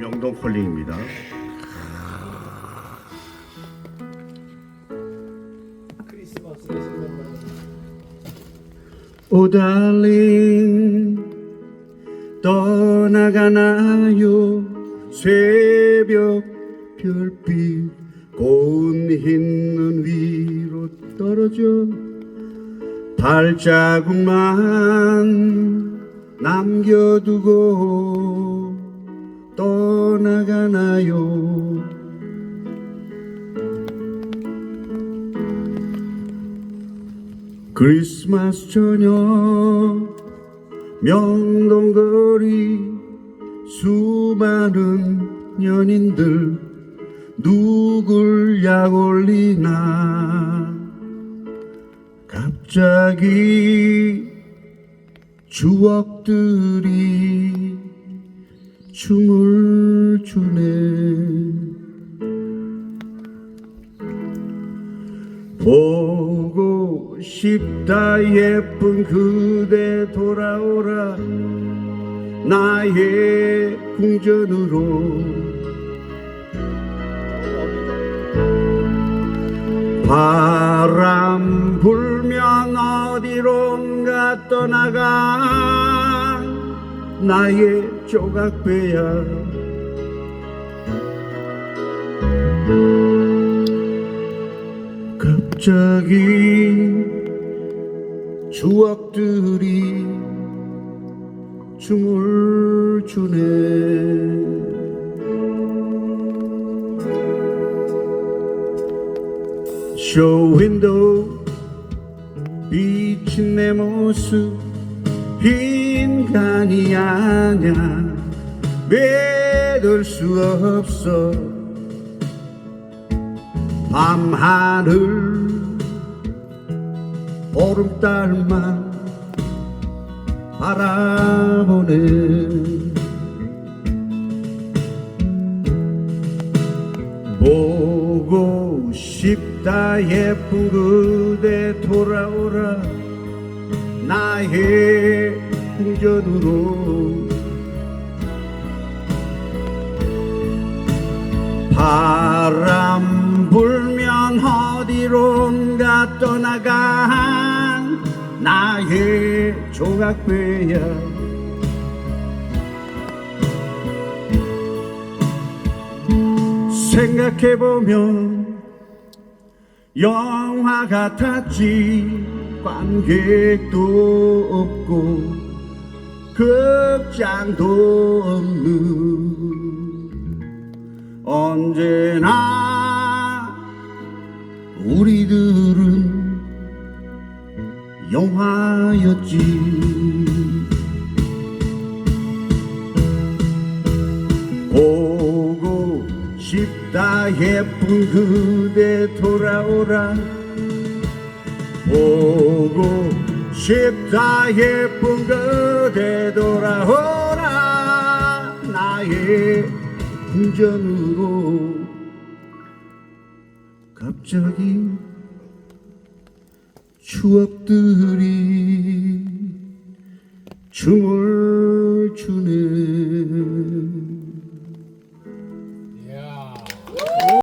명동 콜링입니다. 오 달링 떠나가나요 새벽 별빛 고운 흰눈 위로 떨어져 발자국만 남겨두고 떠나가나요? 크리스마스 저녁 명동거리 수많은 연인들 누굴 약올리나? 갑자기 추억들이 춤을 추네. 보고 싶다 예쁜 그대 돌아오라. 나의 궁전으로. 바람 불면 어디론가 떠나가 나의 조각배야. 갑자기 추억들이 춤을 추네. 쇼윈도우 비친 내 모습 인간이 아냐. 믿을 수 없어. 밤하늘 보름달만 바라보네 보고 싶다 예쁜 그대 돌아오라 나의 궁전으로. 바람 불면 어디론가 떠나간 나의 조각배야. 생각해보면 영화 같았지 관객도 없고 극장도 없는. 언제나 우리들은 영화였지. 보고 싶다 예쁜 그대 돌아오라 보고 싶다 예쁜 그대 돌아오라. 나의 궁전으로 갑자기 추억들이 춤을 추네